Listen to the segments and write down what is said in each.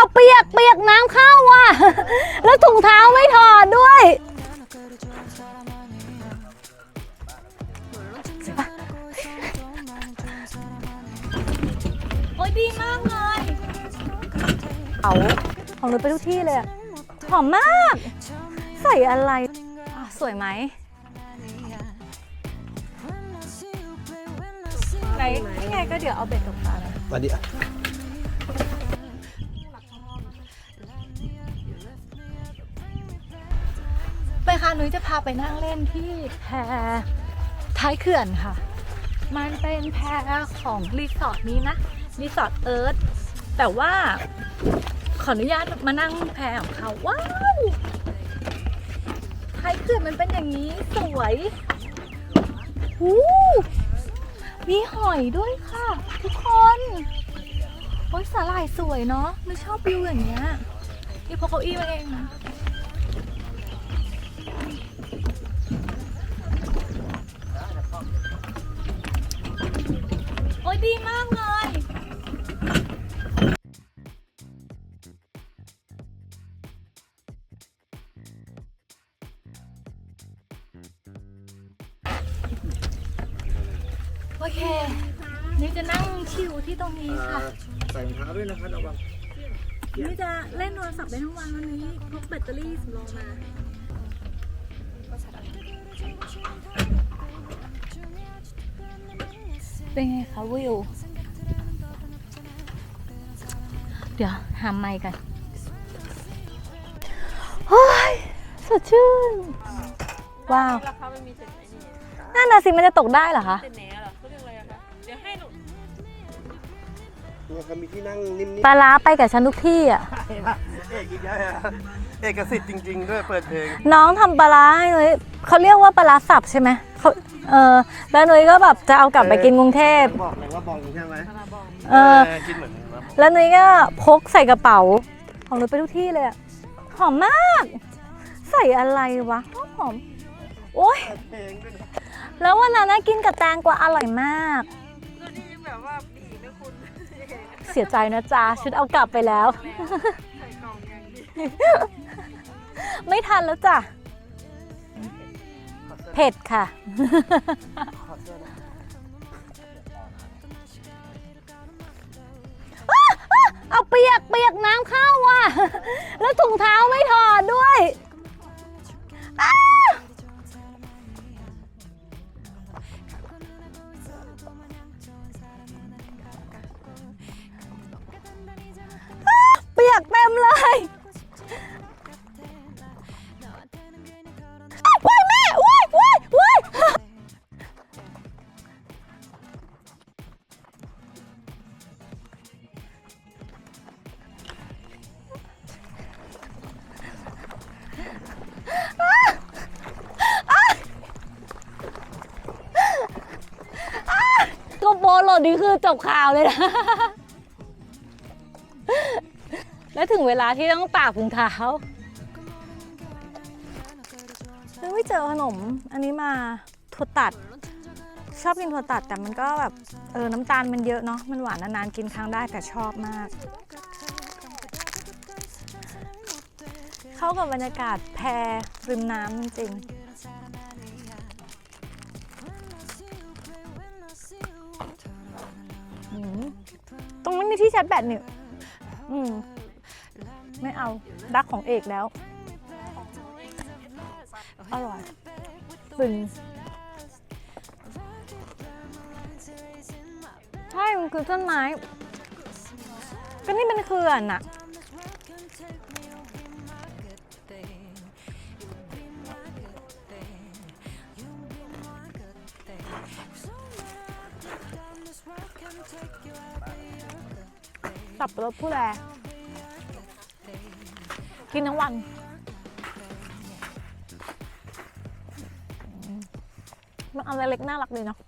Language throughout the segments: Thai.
เอาเปียกเปียกน้ำเข้าว่ะ แล้วถุงเท้าไม่ถอดด้วย โอ้ยดีมากเลยเอาของหนูไปทุกที่เลยอะหอมมาก ใส่อะไรอะสวยไหมไหนนี่ไงก็เดี๋ยวเอาเบ็ดตกปลาเลยมาดิ นุ้ยจะพาไปนั่งเล่นที่แพท้ายเขื่อนค่ะ มันเป็นแพของรีสอร์ทนี้นะ รีสอร์ทเอิร์ธแต่ว่าขออนุญาตมานั่งแพของเขาว้าวท้ายเขื่อนมันเป็นอย่างนี้สวยหูมีหอยด้วยค่ะ ทุกคน โอ้ยสาหร่ายสวยเนาะไม่ชอบวิวอย่างเงี้ยนี่พกเก้าอี้มาเองนะ โอเค นี่จะนั่งชิวที่ตรงนี้ค่ะ ใส่รองเท้าด้วยนะครับระวังนี่จะเล่นโทรศัพท์ได้ทั้งวันวันนี้พกแบตเตอรี่สำรองมาเป็นไงคะวิว เดี๋ยวหาไมค์กันโอ้ยสดชื่น ว้าวราคามันมีเจ็ดไอ้นี่นั่นน่ะสิมันจะตกได้เหรอคะเจ็ดแหน เนี่ยเขามีที่นั่งนิ่มปลาร้าไปกับฉันทุกที่อะๆเอกอีกแล้วอะเอกสิทธิ์จริง ๆ ด้วยเปิดเพลงน้องทำปลาร้าให้นุ้ยเขาเรียกว่าปลาร้าสับใช่ไหมเขาเออแล้วนุ้ยก็แบบจะเอากลับไปกินกรุงเทพ บอกเลยว่าบองใช่ไหมคาราบองเออ คิดเหมือนกันครับแล้วนุ้ยก็พกใส่กระเป๋า ของนุ้ยไปทุกที่เลยอะหอมมาก ใส่อะไรวะหอมหอมโอ้ยเพลงด้วยนะแล้ววันนั้นนะกินกับแตงกวาอร่อยมาก เสียใจนะจ๊ะชุดเอากลับไปแล้วใส่กล่องอย่างดีไม่ทันแล้วจ้ะ เผ็ดค่ะขอเสื้อหน่อยเอาเปียกเปียกน้ำเข้าว่ะ แล้วถุงเท้าไม่ถอ โบโหลดนี่คือจบข่าวเลยนะ แล้วถึงเวลาที่ต้องตากถุงเท้าไม่เจอขนม อันนี้มาถั่วตัด ชอบกินถั่วตัดแต่มันก็แบบเออน้ำตาลมันเยอะเนาะมันหวานนานๆกินครั้งได้แต่ชอบมาก เข้ากับบรรยากาศแพริมน้ำจริงๆ ที่ชาร์จแบตนี่อืมไม่เอาดักของเอกแล้ว อร่อยฟินใช่ มันคือต้นไม้ ก็นี่เป็นเขื่อนอะ สับปะรดผู้แลกินทั้งวัน มันอันเล็กๆน่ารักดีเนาะ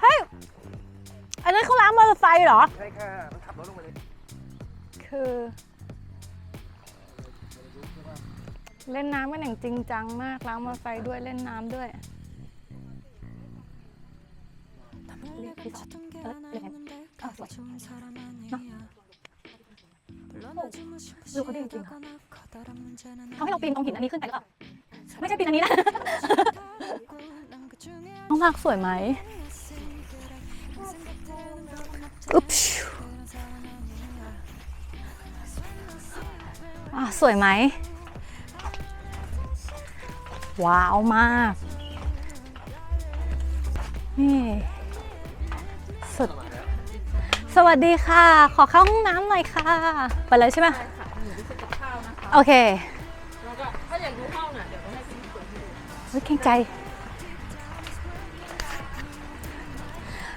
เฮ้ย อันนั้นเขาล้างมอเตอร์ไซค์เหรอ ใช่ค่ะ มันขับรถลงไปเลย คือ เล่นน้ำกันอย่างจริงจังมากล้างมอเตอร์ไซค์ด้วยเล่นน้ำด้วย วยเนอะดูเขาดีจริงๆค่ะเขาให้เราปีนตรงหินอันนี้ขึ้นไปหรือเปล่าไม่ใช่ปีนอันนี้นะน้องมากสวยไหมอุ๊บชิวอะสวยไหม ว้าวมาก นี่ สุด สวัสดีค่ะ ขอเข้าห้องน้ำหน่อยค่ะ ไปเลยใช่ไหมใช่ค่ะหนูไปซื้อกับข้าวนะคะโอเคแล้วก็ถ้าอยากดูห้องน่ะเดี๋ยวต้องให้พี่เปิดให้ดูเฮ้ยเกรงใจ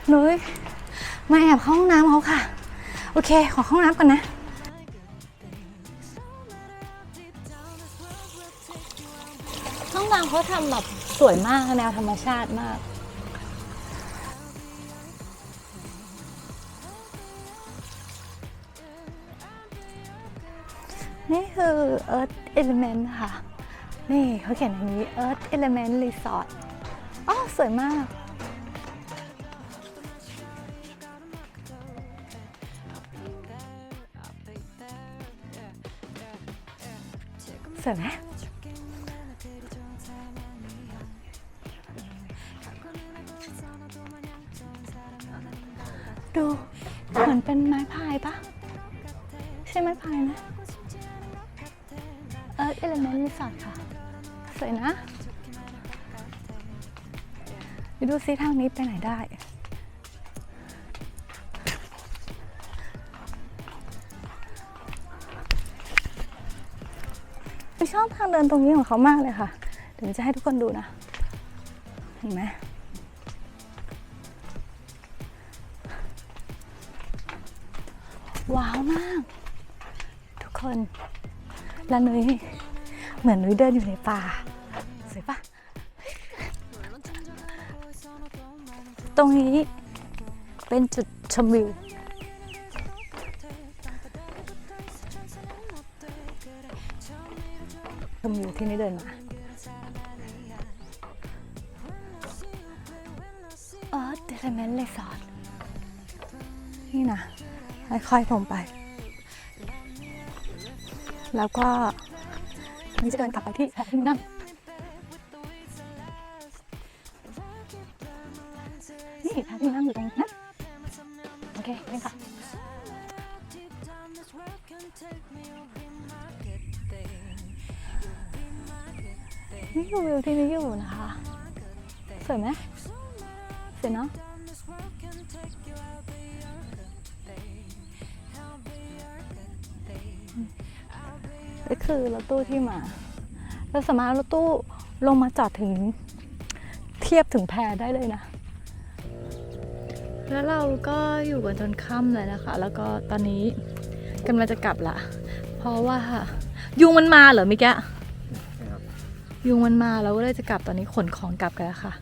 หนุ้ยมาแอบเข้าห้องน้ำเขาค่ะ โอเค ขอเข้าห้องน้ำก่อนนะ ห้องน้ำเขาทำแบบสวยมากแนวธรรมชาติมาก นี่คือ Earth Element ค่ะ นี่เขาเขียนอย่างนี้ Earth Element Resort อ๋อสวยมากสวยไหมดูเหมือนเป็นไม้พายปะใช่ไม้พายนะเออ เอลเมนต์รีสอร์ทค่ะ สวยนะไปดูซิทางนี้ไปไหนได้ ชอบทางเดินตรงนี้ของเขามากเลยค่ะ เดี๋ยวจะให้ทุกคนดูนะ เห็นไหมว้าวมาก ทุกคน แล้วนุ้ยเหมือนนุ้ยเดินอยู่ในป่าสวยปะตรงนี้เป็นจุดชมวิว ชมวิวที่นุ้ยเดินมาเออเดลเมนต์เลยสอดนี่นะค่อยๆลงไป แล้วก็นี่จะเดินกลับไปที่แพที่นั่งนี่แพที่นั่งอยู่ตรงนั้นโอเคเล่ค่ะนี่คือวิวที่นี่อยู่นะคะสวยไหมสวยเนาะ คือรถตู้ที่มา เราสามารถรถตู้ลงมาจอดถึงเทียบถึงแพได้เลยนะ แล้วเราก็อยู่กันจนค่ำเลยนะคะ แล้วก็ตอนนี้กำลังจะกลับละเพราะว่ายุงมันมาเหรอเมิแกะยุงมันมาเราก็เลยจะกลับตอนนี้ขนของกลับกันแล้วค่ะ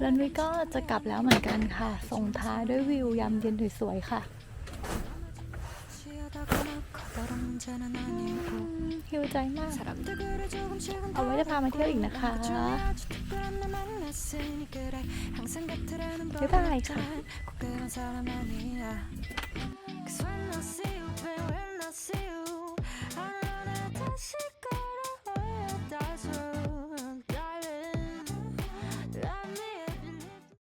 แล้วนุ้ยก็จะกลับแล้วเหมือนกันค่ะ ส่งท้ายด้วยวิวยามเย็นสวยๆค่ะ หิวใจมาก เอาไว้จะพามาเที่ยวอีกนะคะบ๊ายบายค่ะ